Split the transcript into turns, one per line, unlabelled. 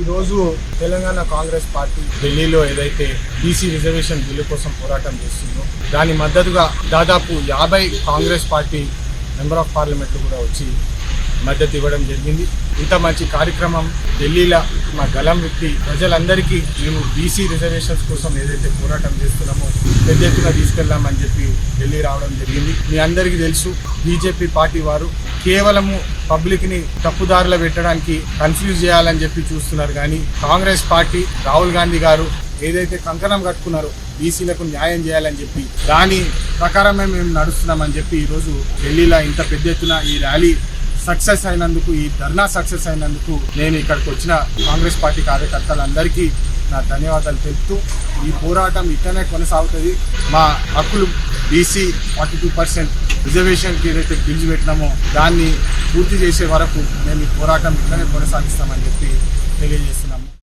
ఈరోజు తెలంగాణ కాంగ్రెస్ పార్టీ ఢిల్లీలో ఏదైతే బీసీ రిజర్వేషన్ బిల్లు కోసం పోరాటం చేస్తుందో దాని మద్దతుగా దాదాపు యాభై కాంగ్రెస్ పార్టీ మెంబర్ ఆఫ్ పార్లమెంట్లు కూడా వచ్చి మద్దతు ఇవ్వడం జరిగింది. ఇంత మంచి కార్యక్రమం ఢిల్లీలో మా గలం వ్యక్తి ప్రజలందరికీ మేము బీసీ రిజర్వేషన్స్ కోసం ఏదైతే పోరాటం చేస్తున్నామో పెద్ద ఎత్తున తీసుకెళ్దామని చెప్పి ఢిల్లీ రావడం జరిగింది. మీ అందరికీ తెలుసు బీజేపీ పార్టీ వారు కేవలము పబ్లిక్ని తప్పుదారులో పెట్టడానికి కన్ఫ్యూజ్ చేయాలని చెప్పి చూస్తున్నారు. కానీ కాంగ్రెస్ పార్టీ రాహుల్ గాంధీ గారు ఏదైతే కంకణం కట్టుకున్నారో బీసీలకు న్యాయం చేయాలని చెప్పి దాని ప్రకారమే మేము నడుస్తున్నామని చెప్పి ఈరోజు ఢిల్లీలో ఇంత పెద్ద ఎత్తున ఈ ర్యాలీ సక్సెస్ అయినందుకు ఈ ధర్నా సక్సెస్ అయినందుకు నేను ఇక్కడికి వచ్చిన కాంగ్రెస్ పార్టీ కార్యకర్తలందరికీ నా ధన్యవాదాలు తెలుపుతూ ఈ పోరాటం ఇక్కడనే కొనసాగుతుంది. మా హక్కులు బీసీ ఫార్టీ టూ పర్సెంట్ రిజర్వేషన్కి ఏదైతే బిల్లు పెట్టినామో దాన్ని పూర్తి చేసే వరకు మేము ఈ పోరాటం ఇట్లనే కొనసాగిస్తామని చెప్పి తెలియజేస్తున్నాము.